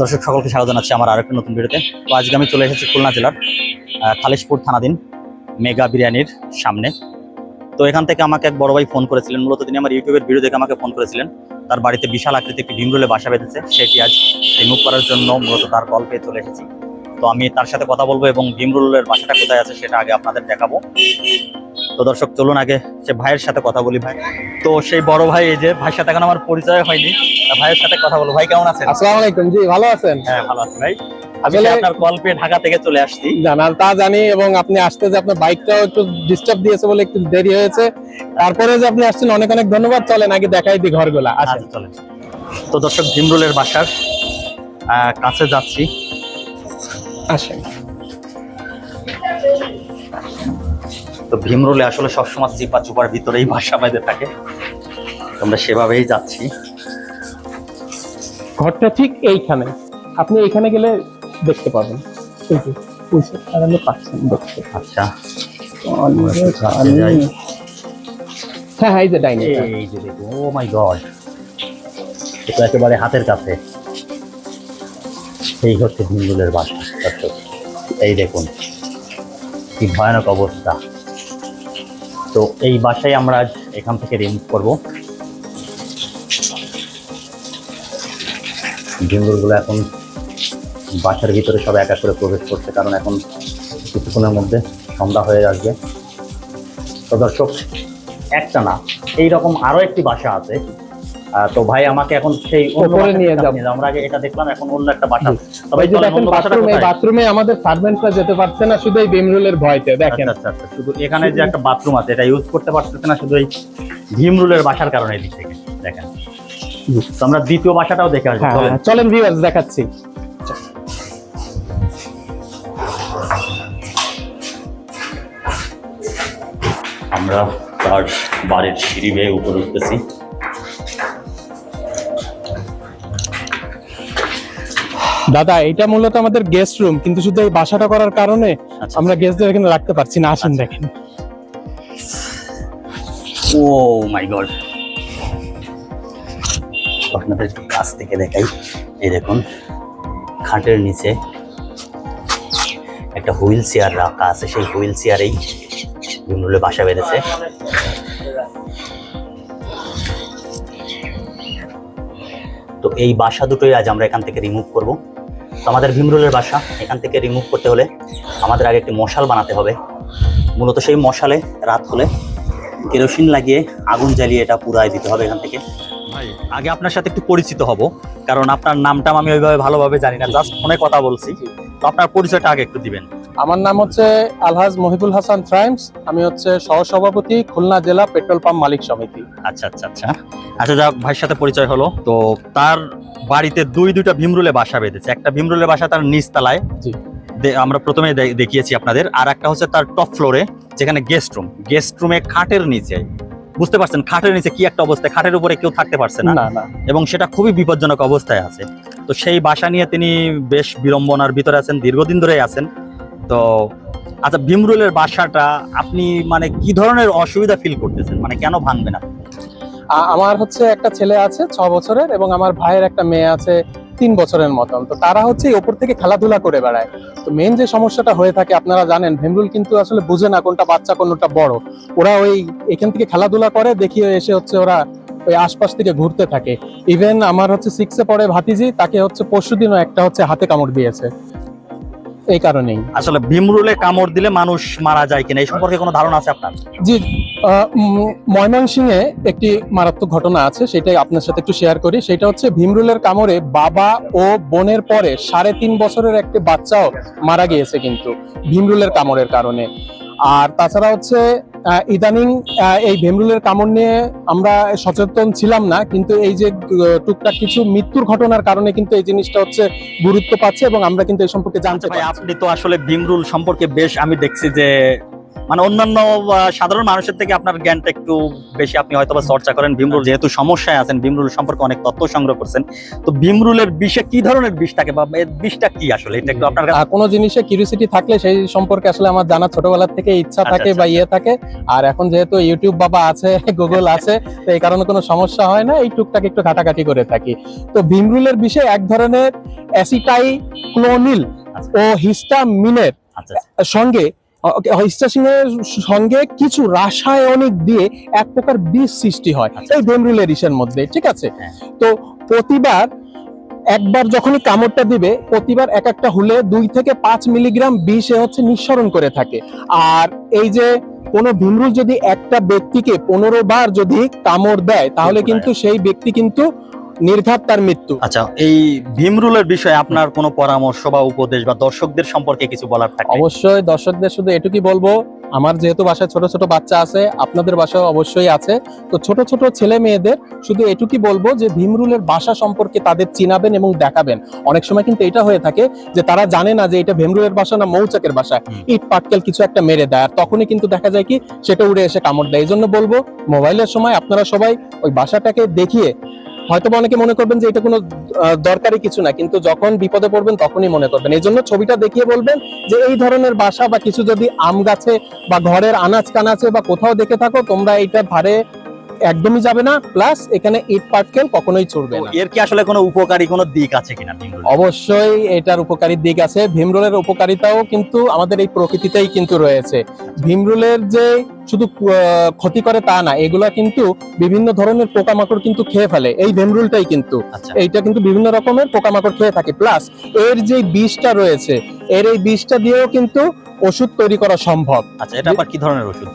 দর্শক সকলকে স্বাগত জানাচ্ছি আমার আরেকটা নতুন ভিডিওতে। তো আজকে আমি চলে এসেছি খুলনা জেলার খালিশপুর থানাধীন মেগা বিরিয়ানির সামনে। তো এখান থেকে আমাকে এক বড় ভাই ফোন করেছিলেন। মূলত তিনি আমার ইউটিউবের ভিডিও দেখে আমাকে ফোন করেছিলেন। তার বাড়িতে বিশাল আকৃতি একটি ভীমরুলে বাসা বেঁধেছে। সেটি আজ রিমুভ করার জন্য মূলত তার কল পেয়ে চলে এসেছি। তো আমি তার সাথে কথা বলব এবং ভীমরুলের বাসাটা কোথায় আছে সেটা আগে আপনাদের দেখাবো। তো দর্শক চলুন আগে সে ভাইয়ের সাথে কথা বলি ভাই। তো সেই বড় ভাই এই যে ভাইয়ের সাথে এখন আমার পরিচয় হয়নি ভাইয়ের সাথে কথা বলব। ভাই কেমন আছেন? আসসালামু আলাইকুম। জি ভালো আছেন? হ্যাঁ ভালো আছি ভাই। আসলে আপনার কল পেয়ে ঢাকা থেকে চলে আসছি। জানার তা জানি এবং আপনি আসতে যে আপনার বাইকটাও একটু ডিস্টার্ব দিয়েছে বলে একটু দেরি হয়েছে। তারপরে যে আপনি আসছেন অনেক অনেক ধন্যবাদ। চলেন আগে দেখাই দিই ঘরগুলা। আসেন। আচ্ছা চলেন। তো দর্শক ভীমরুলের বাসার কাছে যাচ্ছি। আসেন। তো ভীমরুলে আসলে সবসময় চিপা চুপার ভিতরেই বাসা বেঁধে থাকে। আমরা সেভাবেই যাচ্ছি। ঘরটা ঠিক এইখানে। আপনি এখানে গেলে দেখতে পাবেন। এই যে, ওই যে, পাচ্ছেন দেখতে। আচ্ছা। হ্যাঁ হ্যাঁ এই যে ডাইনিং এই যে ও মাই গড। এটা একেবারে হাতের কাছে। এই হচ্ছে ভীমরুলের বাসা এই দেখুন কি ভয়ানক অবস্থা। তো এই বাসায় আমরা আজ এখান থেকে রিমুভ করব। ভীমরুলগুলো এখন বাসার ভিতরে সব একা করে প্রবেশ করছে, কারণ এখন কিছুক্ষণের মধ্যে সন্ধ্যা হয়ে আসবে। তো দর্শক, একটা না, এইরকম আরও একটি বাসা আছে তো ভাই আমাকে এখন সেই বাসার নিয়ে। আমরা আগে এটা দেখলাম এখন অন্য একটা বাসা। তবে যে দেখেন বাথরুমে বাথরুমে আমাদের সার্ভেন্টরা যেতে পারছে না শুধু এই বেমরুলের ভয়তে দেখেন। আচ্ছা আচ্ছা আচ্ছা। শুধু এখানে যে একটা বাথরুম আছে এটা ইউজ করতে পারতেছে না শুধু এই ভীম রুলের বাসার কারণে এদিক থেকে দেখেন। তো আমরা দ্বিতীয় বাসাটাও দেখে আসব হ্যাঁ চলেন। চলেন ভিউয়ার্স দেখাচ্ছি। আমরা তার বাড়ির সিঁড়ি বেয়ে উপরে উঠতেছি। দাদা এটা মূলত আমাদের গেস্ট রুম কিন্তু শুধু এই বাসাটা করার কারণে আচ্ছা আমরা গেস্টদের এখানে রাখতে পারছি না। আসেন দেখেন। ও মাই গড আপনাদের একটু কাছ থেকে দেখাই। এই দেখুন খাটের নিচে একটা হুইল চেয়ার রাখা আছে। সেই হুইল চেয়ারেই বিমরুলে বাসা বেঁধেছে। তো এই বাসা দুটোই আজ আমরা এখান থেকে রিমুভ করব। তো আমাদের ভীমরুলের বাসা এখান থেকে রিমুভ করতে হলে আমাদের আগে একটি মশাল বানাতে হবে। মূলত সেই মশালে রাত হলে কেরোসিন লাগিয়ে আগুন জ্বালিয়ে এটা পুরাই দিতে হবে এখান থেকে। ভাই আগে আপনার সাথে একটু পরিচিত হব কারণ আপনার নামটা আমি ওইভাবে ভালোভাবে জানি না জাস্ট ফোনে কথা বলছি। তো আপনার পরিচয়টা আগে একটু দিবেন। আমার নাম হচ্ছে আলহাজ মহিবুল হাসান থ্রাইমস আমি হচ্ছে সহসভাপতি খুলনা জেলা পেট্রোল পাম্প মালিক সমিতি। আচ্ছা আচ্ছা আচ্ছা। আচ্ছা যাক ভাইয়ের সাথে পরিচয় হলো। তো তার বাড়িতে দুই দুইটা ভীমরুলে বাসা বেঁধেছে। একটা ভীমরুলে বাসা তার নিচতলায়। জি। আমরা প্রথমে দেখিয়েছি আপনাদের। আর একটা হচ্ছে তার টপ ফ্লোরে যেখানে গেস্ট রুম। গেস্ট রুমে খাটের নিচে। বুঝতে পারছেন খাটের নিচে কি একটা অবস্থা খাটের উপরে কেউ থাকতে পারছে না। এবং সেটা খুবই বিপজ্জনক অবস্থায় আছে। তো সেই বাসা নিয়ে তিনি বেশ বিড়ম্বনার ভিতরে আছেন দীর্ঘদিন ধরেই আছেন। তো আচ্ছা ভীমরুলের বাসাটা আপনি মানে কি ধরনের অসুবিধা ফিল করতেছেন? মানে কেন ভাঙবেন আপনি? আ- আমার হচ্ছে একটা ছেলে আছে ছ বছরের এবং আমার ভাইয়ের একটা মেয়ে আছে তিন বছরের মতন। তো তারা হচ্ছে ওপর থেকে খেলাধুলা করে বেড়ায়। তো মেন যে সমস্যাটা হয়ে থাকে, আপনারা জানেন, ভেমরুল কিন্তু আসলে বুঝে না কোনটা বাচ্চা, কোনটা বড়। ওরা ওই এখান থেকে খেলাধুলা করে, দেখিয়ে এসে হচ্ছে ওরা ওই আশপাশ থেকে ঘুরতে থাকে। ইভেন আমার হচ্ছে সিক্সে পরে ভাতিজি, তাকে হচ্ছে পরশুদিনও একটা হচ্ছে হাতে কামড় দিয়েছে। এই কারণেই। আসলে ভীমরুলে কামড় দিলে মানুষ মারা যায় কিনা এই সম্পর্কে কোনো ধারণা আছে আপনার? জি ময়মনসিংহে একটি মারাত্মক ঘটনা আছে সেটাই আপনার সাথে একটু শেয়ার করি। সেটা হচ্ছে ভীমরুলের কামড়ে বাবা ও বোনের পরে সাড়ে তিন বছরের একটি বাচ্চাও মারা গিয়েছে কিন্তু ভীমরুলের কামড়ের কারণে। আর তাছাড়া হচ্ছে ইদানিং আহ, এই ভেমরুলের কামড় নিয়ে আমরা সচেতন ছিলাম না কিন্তু এই যে টুকটাক কিছু মৃত্যুর ঘটনার কারণে কিন্তু এই জিনিসটা হচ্ছে গুরুত্ব পাচ্ছে এবং আমরা কিন্তু এই সম্পর্কে জানতে পারি ভাই আপনি তো আসলে ভীমরুল সম্পর্কে বেশ আমি দেখছি যে মানে অন্যান্য সাধারণ মানুষের থেকে আপনার জ্ঞানটা একটু বেশি। আপনি হয়তো বা চর্চা করেন ভীমরুল যেহেতু সমস্যায় আছেন ভীমরুল সম্পর্কে অনেক তথ্য সংগ্রহ করছেন। তো ভীমরুলের বিষে কি ধরনের বিষ থাকে বা এর বিষটা কি আসলে? এটা একটু আপনার কোনো জিনিসে কিউরিসিটি থাকলে সেই সম্পর্কে আসলে আমার জানা ছোটবেলার থেকে ইচ্ছা আচ্ছা, থাকে বা ইয়ে থাকে। আর এখন যেহেতু ইউটিউব বাবা আছে গুগল আছে তো এই কারণে কোনো সমস্যা হয় না। এই টুকটাক একটু ঘাটাঘাটি করে থাকি। তো ভীমরুলের বিষয়ে এক ধরনের অ্যাসিটাইক্লোনিল আচ্ছা। ও হিস্টামিনের আচ্ছা সঙ্গে হিস্টাসিনের সঙ্গে কিছু রাসায়নিক দিয়ে এক প্রকার বিষ সৃষ্টি হয় আচ্ছা। এই ভেমরুলের ইসের মধ্যে ঠিক আছে হ্যাঁ। তো প্রতিবার একবার যখনই কামড়টা দিবে প্রতিবার এক একটা হুলে দুই থেকে পাঁচ মিলিগ্রাম বিষ এ হচ্ছে নিঃসরণ করে থাকে আর এই যে কোনো ভীমরুল যদি একটা ব্যক্তিকে পনেরো বার যদি কামড় দেয় তাহলে কিন্তু সেই ব্যক্তি কিন্তু নির্ঘাত তার মৃত্যু। আচ্ছা এই ভীমরুলের বিষয়ে আপনার কোনো পরামর্শ বা উপদেশ বা দর্শকদের সম্পর্কে কিছু বলার থাকে? অবশ্যই দর্শকদের শুধু এটুকুই বলব আমার যেহেতু বাসায় ছোট ছোট বাচ্চা আছে আপনাদের বাসায় অবশ্যই আছে। তো ছোট ছোট ছেলে মেয়েদের শুধু এটুকুই বলব যে ভীমরুলের বাসা সম্পর্কে তাদের চিনাবেন এবং দেখাবেন। অনেক সময় কিন্তু এটা হয়ে থাকে যে তারা জানে না যে এটা ভীমরুলের বাসা না মৌচাকের বাসা। ইট পাটকেল কিছু একটা মেরে দেয় আর তখনই কিন্তু দেখা যায় কি সেটা উড়ে এসে কামড় দেয়। এই জন্য বলব মোবাইলের সময় আপনারা সবাই ওই বাসাটাকে দেখিয়ে হয়তো অনেকে মনে করবেন যে এটা কোনো দরকারি কিছু না, কিন্তু যখন বিপদে পড়বেন তখনই মনে করবেন। এই জন্য ছবিটা দেখিয়ে বলবেন যে এই ধরনের বাসা বা কিছু যদি আম গাছে বা ঘরের আনাজ কানাচে বা কোথাও দেখে থাকো, তোমরা এইটা ধারে একদমই যাবে না প্লাস এখানে ইট পাটকেল কখনোই চড়বে না। এর কি আসলে কোনো উপকারী কোনো দিক আছে কিনা অবশ্যই এটার উপকারী দিক আছে। ভীমরুলের উপকারিতাও কিন্তু আমাদের এই প্রকৃতিতেই কিন্তু রয়েছে। ভীমরুলের যে শুধু ক্ষতি করে তা না এগুলা কিন্তু বিভিন্ন ধরনের পোকামাকড় কিন্তু খেয়ে ফেলে। এই ভীমরুলটাই কিন্তু। আচ্ছা। এইটা কিন্তু বিভিন্ন রকমের পোকামাকড় খেয়ে থাকে। প্লাস এর যে বিষটা রয়েছে এর এই বিষটা দিয়েও কিন্তু ওষুধ তৈরি করা সম্ভব। আচ্ছা এটা আবার কি ধরনের ওষুধ?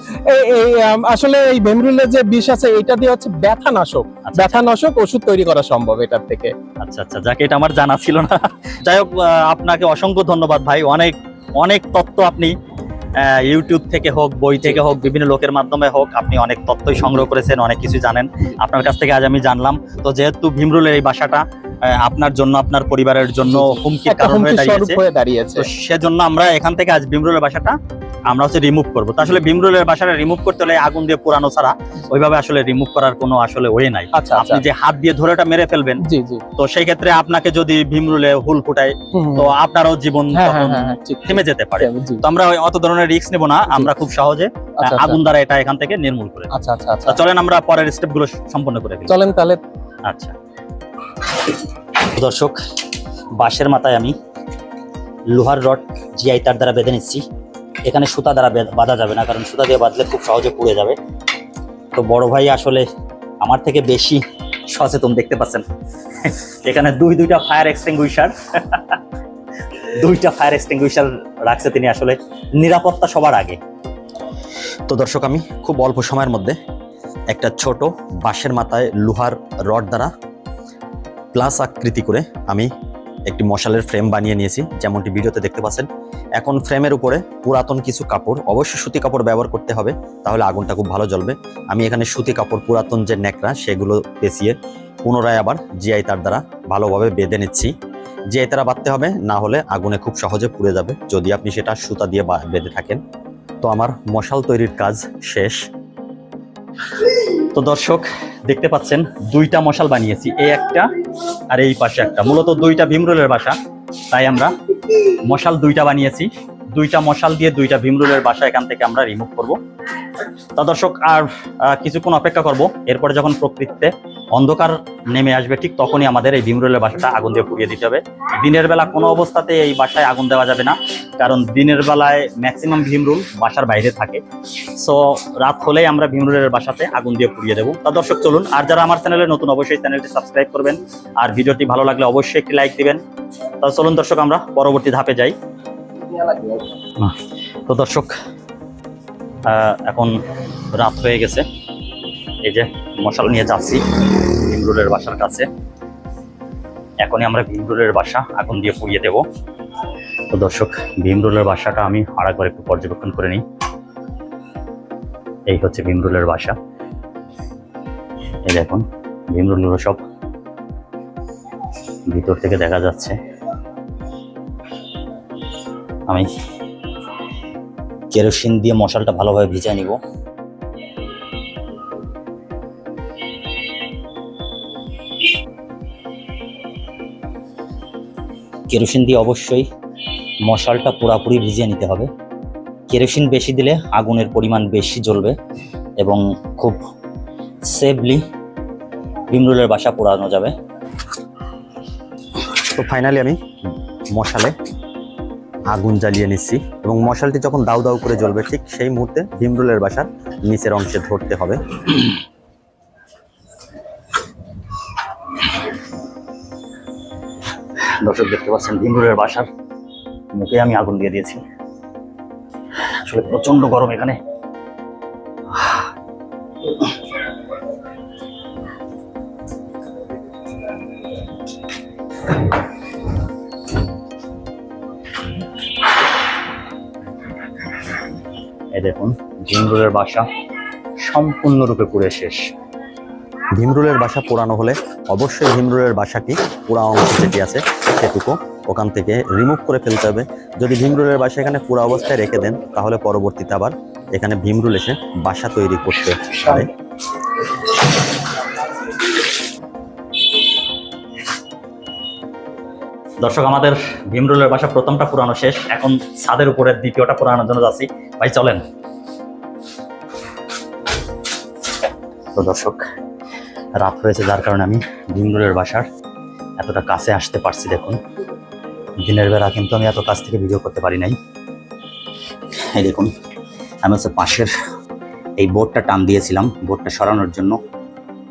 এই আসলে এই ভেমরুলের যে বিষ আছে এটা দিয়ে হচ্ছে ব্যথা নাশক আচ্ছা। ব্যথা নাশক ওষুধ তৈরি করা সম্ভব এটার থেকে। আচ্ছা আচ্ছা যাকে এটা আমার জানা ছিল না। যাই হোক আপনাকে অসংখ্য ধন্যবাদ ভাই। অনেক অনেক তথ্য আপনি ইউটিউব থেকে হোক বই থেকে হোক বিভিন্ন লোকের মাধ্যমে হোক আপনি অনেক তথ্যই সংগ্রহ করেছেন অনেক কিছু জানেন। আপনার কাছ থেকে আজ আমি জানলাম। তো যেহেতু ভীমরুলের এই বাসাটা আপনার জন্য আপনার পরিবারের জন্য হুমকির কারণ হয়ে দাঁড়িয়েছে। সেজন্য আমরা এখান থেকে আজ ভীমরুলের বাসাটা আমরা হচ্ছে রিমুভ করব। তো আসলে ভীমরুলের বাসাটা রিমুভ করতে হলে আগুন দিয়ে পোড়ানো ছাড়া ওইভাবে আসলে রিমুভ করার কোনো আসলে ওয়ে নাই। আচ্ছা আচ্ছা। আপনি যে হাত দিয়ে ধরে ওটা মেরে ফেলবেন তো সেই ক্ষেত্রে আপনাকে যদি ভীমরুলে হুল ফুটায়। তো আপনারও জীবন হ্যাঁ হ্যাঁ হ্যাঁ থেমে যেতে পারে। তো আমরা ওই অত ধরনের রিস্ক নেব না আমরা খুব সহজে আচ্ছা আচ্ছা, আগুন দ্বারা এটা এখান থেকে নির্মূল করে। আচ্ছা আচ্ছা চলেন আমরা পরের স্টেপগুলো সম্পন্ন করে চলেন তাহলে। আচ্ছা। দর্শক, বাঁশের মাথায় আমি লোহার রড জিআই তার দ্বারা বেঁধে নিচ্ছি। এখানে সুতা দ্বারা বাঁধা যাবে না, কারণ সুতা দিয়ে বাঁধলে খুব সহজে পুড়ে যাবে। তো বড় ভাই আসলে আমার থেকে বেশি সচেতন দেখতে পাচ্ছেন। এখানে দুই দুইটা ফায়ার এক্সটিংগুইশার দুইটা ফায়ার এক্সটিংগুইশার রাখছে তিনি আসলে নিরাপত্তা সবার আগে। তো দর্শক, আমি খুব অল্প সময়ের মধ্যে একটা ছোট বাঁশের মাথায় লোহার রড দ্বারা প্লাস আকৃতি করে আমি একটি মশালের ফ্রেম বানিয়ে নিয়েছি, যেমনটি ভিডিওতে দেখতে পাচ্ছেন। এখন ফ্রেমের উপরে পুরাতন কিছু কাপড়, অবশ্যই সুতি কাপড় ব্যবহার করতে হবে, তাহলে আগুনটা খুব ভালো জ্বলবে। আমি এখানে সুতি কাপড়, পুরাতন যে ন্যাকড়া, সেগুলো পেঁচিয়ে পুনরায় আবার জিআই তার দ্বারা ভালোভাবে বেঁধে নিচ্ছি। জিআই তারা বাঁধতে হবে, না হলে আগুনে খুব সহজে পুড়ে যাবে, যদি আপনি সেটা সুতা দিয়ে বেঁধে থাকেন। তো আমার মশাল তৈরির কাজ শেষ। তো দর্শক, দেখতে পাচ্ছেন, দুইটা মশাল বানিয়েছি, এই একটা আর এই পাশে একটা। মূলত দুইটা ভীমরুলের বাসা, তাই আমরা মশাল দুইটা বানিয়েছি। দুইটা মশাল দিয়ে দুইটা ভীমরুলের বাসা এখান থেকে আমরা রিমুভ করব। তা দর্শক, আর কিছুক্ষণ অপেক্ষা করব। এরপরে যখন প্রকৃতিতে অন্ধকার নেমে আসবে, ঠিক তখনই আমাদের এই ভীমরুলের বাসাটা আগুন দিয়ে পুড়িয়ে দিতে হবে। দিনের বেলা কোনো অবস্থাতে এই বাসায় আগুন দেওয়া যাবে না, কারণ দিনের বেলায় ম্যাক্সিমাম ভীমরুল বাসার বাইরে থাকে। সো রাত হলেই আমরা ভীমরুলের বাসাতে আগুন দিয়ে পুড়িয়ে দেবো। তা দর্শক, চলুন, আর যারা আমার চ্যানেলে নতুন, অবশ্যই চ্যানেলটি সাবস্ক্রাইব করবেন। আর ভিডিওটি ভালো লাগলে অবশ্যই একটি লাইক দিবেন। তা চলুন দর্শক, আমরা পরবর্তী ধাপে যাই। তো দর্শক এখন রাত হয়ে গেছে। এই যে মশাল নিয়ে যাচ্ছি ভীমরুলের বাসার কাছে। এখনই আমরা ভীমরুলের বাসা আগুন দিয়ে পুড়িয়ে দেব। তো দর্শক, ভীমরুলের বাসাটা আমি আরেকবার একটু পর্যবেক্ষণ করে নিই। এই হচ্ছে ভীমরুলের বাসা। এই দেখুন ভীমরুলগুলো সব ভিতর থেকে দেখা যাচ্ছে। আমি কেরোসিন দিয়ে মশালটা ভালোভাবে ভিজায় নিব। কেরোসিন দিয়ে অবশ্যই মশালটা পুরাপুরি ভিজিয়ে নিতে হবে। কেরোসিন বেশি দিলে আগুনের পরিমাণ বেশি জ্বলবে এবং খুব সেফলি ভীমরুলের বাসা পোড়ানো যাবে। তো ফাইনালি আমি মশালে আগুন জ্বালিয়ে নিচ্ছি এবং মশালটি যখন দাউ দাউ করে জ্বলবে, ঠিক সেই মুহূর্তে ভীমরুলের বাসার নিচের অংশে ধরতে হবে। দর্শক, দেখতে পাচ্ছেন, ভীমরুলের বাসার মুখে আমি আগুন দিয়ে দিয়েছি। আসলে প্রচণ্ড গরম এখানে। দেখুন ভীমরুলের বাসা সম্পূর্ণরূপে পুড়ে শেষ। ভীমরুলের বাসা পোড়ানো হলে অবশ্যই ভীমরুলের বাসাটি পোড়া অংশ যেটি আছে সেটুকু ওখান থেকে রিমুভ করে ফেলতে হবে। যদি ভীমরুলের বাসা এখানে পুরো অবস্থায় রেখে দেন তাহলে পরবর্তীতে আবার এখানে ভীমরুল এসে বাসা তৈরি করতে পারে। দর্শক আমাদের ভীমরুলের বাসা প্রথমটা পুরানো শেষ, এখন ছাদের উপরের দ্বিতীয়টা পুরানোর জন্য যাচ্ছি। ভাই, চলেন। তো দর্শক, রাত হয়েছে যার কারণে আমি ভীমরুলের বাসার এতটা কাছে আসতে পারছি, দেখুন। দিনের বেলা কিন্তু আমি এত কাছ থেকে ভিডিও করতে পারি নাই। এই দেখুন, আমি হচ্ছে পাশের এই বোর্ডটা টান দিয়েছিলাম বোর্ডটা সরানোর জন্য।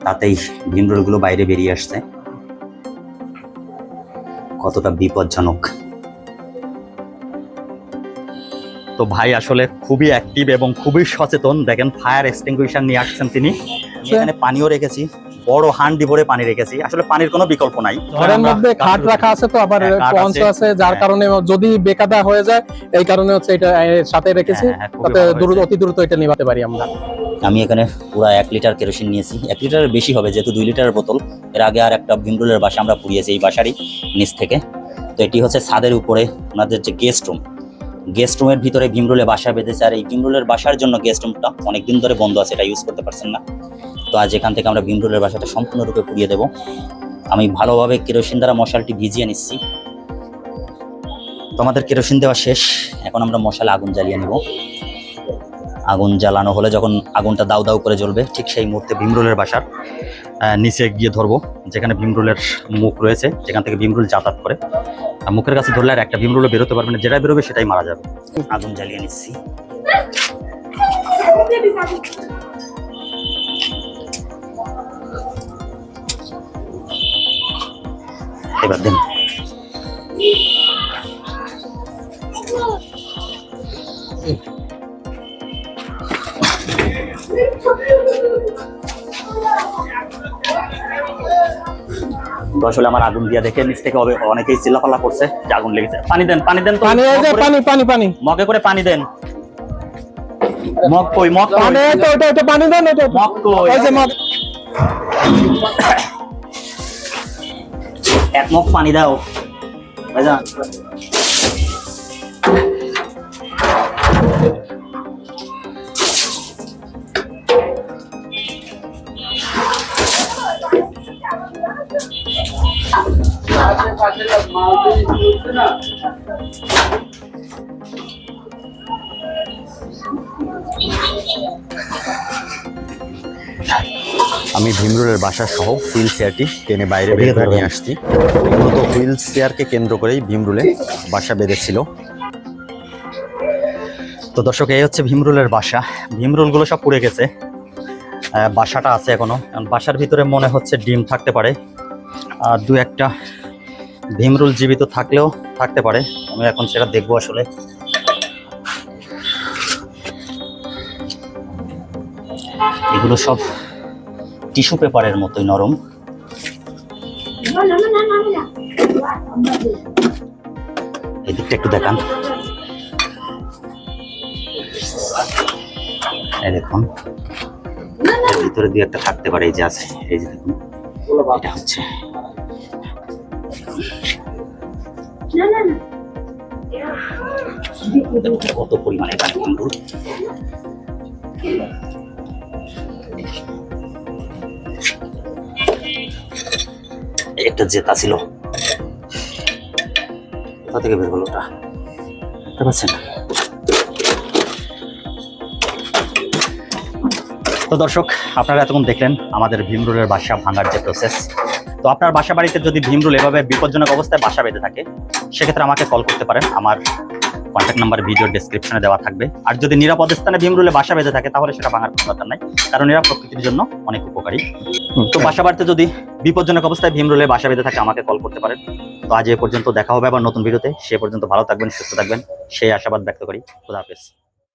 তাতেই ভীমরুলগুলো বাইরে বেরিয়ে আসছে। কতটা বিপজ্জনক। তো ভাই আসলে খুবই অ্যাক্টিভ এবং খুবই সচেতন। দেখেন ফায়ার এক্সটিংগুইশার নিয়ে আসছেন তিনি। আমি এখানে পানিও রেখেছি। বড় হান্ডি ভরে পানি রেখেছি। আসলে পানির কোনো বিকল্প নাই। ঘরের মধ্যে খাট রাখা আছে তো আবার হ্যাঁ, পঞ্চ আছে। যার হ্যাঁ। কারণে যদি বেকাদা হয়ে যায় এই কারণে হচ্ছে এটা সাথে রেখেছি। হ্যাঁ, খুবই তাতে দ্রুত অতি দ্রুত এটা নিভাতে পারি আমরা। আমি এখানে পুরো এক লিটার কেরোসিন নিয়েছি। এক লিটারের বেশি হবে যেহেতু দুই লিটারের বোতল। এর আগে আর একটা ভিমরুলের বাসা আমরা পুড়িয়েছি এই বাসারই নিচ থেকে। তো এটি হচ্ছে ছাদের উপরে ওনাদের যে গেস্ট রুম। গেস্ট রুমের ভিতরে ভীমরুলে বাসা বেঁধেছে আর এই ভীমরুলের বাসার জন্য গেস্ট রুমটা অনেকদিন ধরে বন্ধ আছে এটা ইউজ করতে পারছেন না। তো আজ এখান থেকে আমরা ভীমরুলের বাসাটা সম্পূর্ণরূপে পুড়িয়ে দেব। আমি ভালোভাবে কেরোসিন দ্বারা মশালটি ভিজিয়ে নিচ্ছি। তো আমাদের কেরোসিন দেওয়া শেষ। এখন আমরা মশালে আগুন জ্বালিয়ে নেব। আগুন জ্বালানো হলে যখন আগুনটা দাউ দাউ করে জ্বলবে, ঠিক সেই মুহূর্তে ভীমরুলের বাসার নিচে গিয়ে ধরবো, যেখানে ভীমরুলের মুখ রয়েছে, যেখান থেকে ভীমরুল যাতায়াত করে। মুখের কাছে ধরলে আর একটা ভীমরুলও বেরোতে পারবে না যেটা বেরোবে সেটাই মারা যাবে। আগুন জ্বালিয়ে নিচ্ছি। এবার দিন। আসলে আমার আগুন দিয়া দেখে নিচ থেকে অনেকেই চিল্লাপাল্লা করছে যে আগুন লেগেছে। পানি দেন পানি দেন পানি এই পানি পানি পানি। মগে করে পানি দেন। মগ কই মগ পানি তো ওটা ওটা পানি দেন ওটা মগ কই? যে মগ। এক মগ পানি দাও ভাইজান আমি ভীমরুলের বাসা সহ হুইল চেয়ারটি টেনে বাইরে বের করে নিয়ে আসছি। মূলত হুইল চেয়ারকে কেন্দ্র করেই ভীমরুলে বাসা বেঁধেছিল। তো দর্শক, এই হচ্ছে ভীমরুলের বাসা। ভীমরুলগুলো সব পুড়ে গেছে। বাসাটা আছে এখনও। কারণ বাসার ভিতরে মনে হচ্ছে ডিম থাকতে পারে। আর দু একটা ভীমরুল জীবিত থাকলেও থাকতে পারে। আমি এখন সেটা দেখব আসলে। এগুলো সব টিস্যু পেপারের মতোই নরম। এই দিকটা একটু দেখান। এই দেখুন ভিতরে দুই একটা থাকতে পারে, এই যে আছে, এই যে দেখুন, এটা হচ্ছে। কত পরিমাণে এখানে একটা জেতা ছিল। কোথা থেকে বের হলো ওটা? পাচ্ছেন তো দর্শক, আপনারা এতক্ষণ দেখলেন আমাদের ভীমরুলের বাসা ভাঙার যে প্রসেস তো তো আপনার বাসা বাড়িতে যদি ভীমরুল এভাবে বিপজ্জনক অবস্থায় বাসা বেঁধে থাকে, সেক্ষেত্রে আমাকে কল করতে পারেন। আমার কন্ট্যাক্ট নাম্বার ভিডিও ডেসক্রিপশনে দেওয়া থাকবে। আর যদি নিরাপদ স্থানে ভীমরুলে বাসা বেঁধে থাকে, তাহলে সেটা ভাঙার কোনো দরকার নাই। কারণ এরা প্রকৃতির জন্য অনেক উপকারী। তো বাসা বাড়িতে যদি বিপজ্জনক অবস্থায় ভীমরুলে বাসা বেঁধে থাকে, আমাকে কল করতে পারেন। তো আজ এ পর্যন্ত দেখা হবে আবার নতুন ভিডিওতে সে পর্যন্ত ভালো থাকবেন, সুস্থ থাকবেন। সেই আশাবাদ ব্যক্ত করি। খুদা হাফেজ।